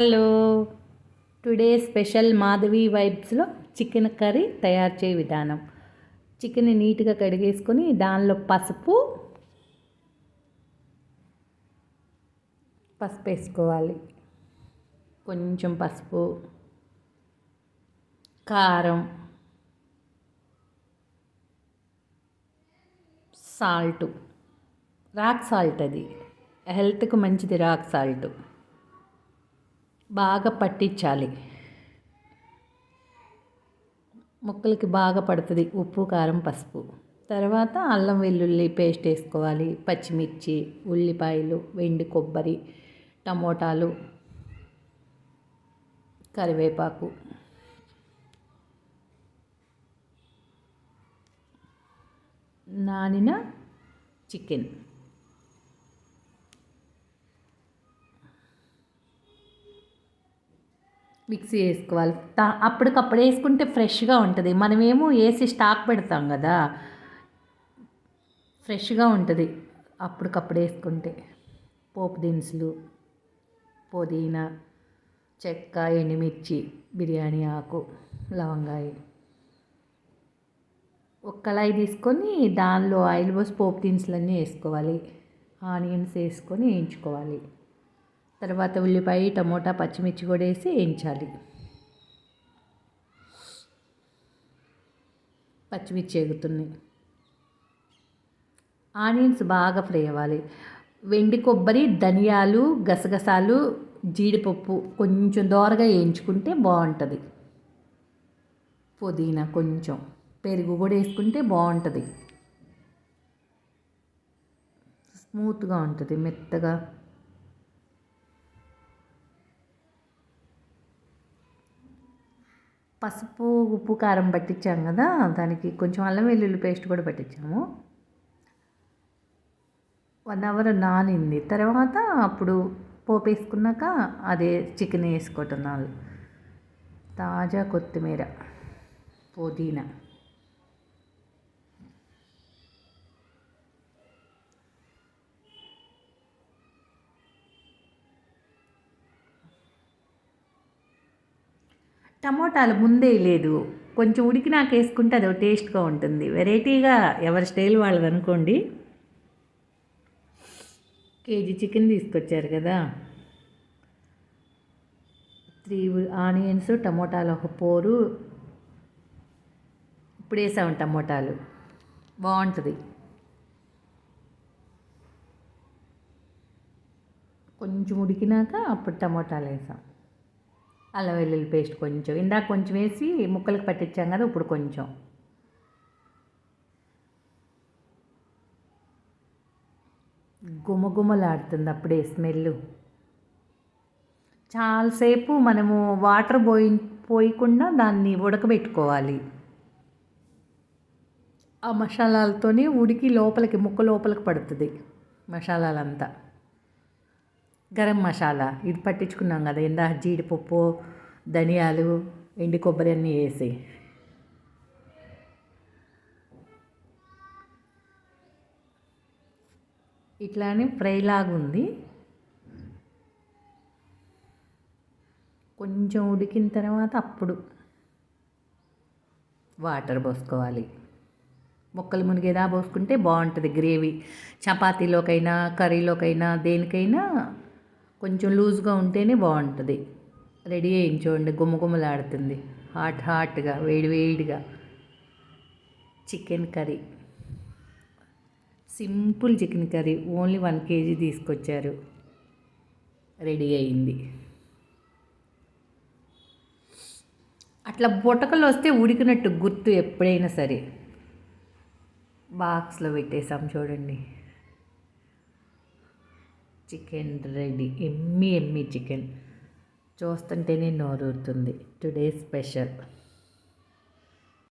Hello. Today special Madhavi వైబ్స్లో chicken curry తయారు చేయ విధానం. చికెన్ నీట్గా కడిగేసుకొని దానిలో పసుపు పసుపు వేసుకోవాలి. కొంచెం పసుపు కారం సాల్ట్. రాక్ సాల్ట్ అది. హెల్త్కు మంచిది రాక్ సాల్ట్. బాగా పట్టించాలి. ముక్కలకి బాగా పడుతుంది. ఉప్పు కారం పసుపు. తర్వాత అల్లం వెల్లుల్లి పేస్ట్ వేసుకోవాలి. పచ్చిమిర్చి ఉల్లిపాయలు వెండి కొబ్బరి టమోటాలు కరివేపాకు. నానిన చికెన్. మిక్సీ వేసుకోవాలి. తా అప్పటికప్పుడు వేసుకుంటే ఫ్రెష్గా ఉంటుంది. మనమేమో వేసి స్టాక్ పెడతాం కదా. ఫ్రెష్గా ఉంటుంది అప్పటికప్పుడు వేసుకుంటే. పోపు దినుసులు పుదీనా చెక్క ఎండుమిర్చి బిర్యానీ ఆకు లవంగాయి. ఒక కళాయి తీసుకొని దానిలో ఆయిల్ పోసి పోపు దినుసులన్నీ వేసుకోవాలి. ఆనియన్స్ వేసుకొని వేయించుకోవాలి. తర్వాత ఉల్లిపాయ టమోటా పచ్చిమిర్చి కూడా వేసి వేయించాలి. పచ్చిమిర్చి ఎగుతున్నాయి. ఆనియన్స్ బాగా ఫ్రై అవ్వాలి. వెండి కొబ్బరి ధనియాలు గసగసాలు జీడిపప్పు కొంచెం దోరగా వేయించుకుంటే బాగుంటుంది. పుదీనా కొంచెం పెరుగు కూడా వేసుకుంటే బాగుంటుంది. స్మూత్గా ఉంటుంది మెత్తగా. పసుపు ఉప్పు కారం పట్టించాం కదా దానికి కొంచెం అల్లం వెల్లుల్లి పేస్ట్ కూడా పట్టించాము. One hour నానింది. తర్వాత అప్పుడు పోపు వేసుకున్నాక అదే చికెన్ వేసుకోవటం నాలుగు. తాజా కొత్తిమీర పుదీనా. టమోటాలు ముందే లేదు. కొంచెం ఉడికినాక వేసుకుంటే అది టేస్ట్గా ఉంటుంది. వెరైటీగా ఎవరి స్టైల్ వాళ్ళది అనుకోండి. కేజీ చికెన్ తీసుకొచ్చారు కదా. త్రీ ఆనియన్స్ టమోటాలు ఒక పోరు. ఇప్పుడు వేసాము టమోటాలు. బాగుంటుంది. కొంచెం ఉడికినాక అప్పుడు టమోటాలు వేసాం. అల్లం వెల్లుల్లి పేస్ట్ కొంచెం. ఇందాక కొంచెం వేసి ముక్కలకు పట్టించాం కదా ఇప్పుడు కొంచెం. గుమగుమలాడుతుంది అప్పుడే స్మెల్ చాలాసేపు మనము వాటర్ పోయి పోయకుండా దాన్ని ఉడకబెట్టుకోవాలి. ఆ మసాలాలతోనే ఉడికి లోపలికి ముక్క లోపలికి పడుతుంది మసాలాలంతా. గరం మసాలా. ఇది పట్టించుకున్నాం కదా ఇందా జీడిపప్పు ధనియాలు ఎండి కొబ్బరి అన్నీ వేసి. ఇట్లానే ఫ్రై లాగా ఉంది. కొంచెం ఉడికిన తర్వాత అప్పుడు వాటర్ పోసుకోవాలి. మొక్కలు మునిగేదా పోసుకుంటే బాగుంటుంది. గ్రేవీ చపాతీలోకైనా కర్రీలోకైనా దేనికైనా కొంచెం లూజ్గా ఉంటేనే బాగుంటుంది. రెడీ అయించోండి గుమ్మగుమ్మలాడుతుంది హాట్ హాట్గా వేడి వేడిగా. Chicken curry. Simple chicken curry. Only one KG తీసుకొచ్చారు. రెడీ అయింది. అట్లా బుటకలు వస్తే ఉడికినట్టు గుర్తు ఎప్పుడైనా సరే. బాక్స్లో పెట్టేసాం చూడండి. Chicken ready. Yummy yummy chicken. చూస్తుంటేనే నోరూరుతుంది. Today special.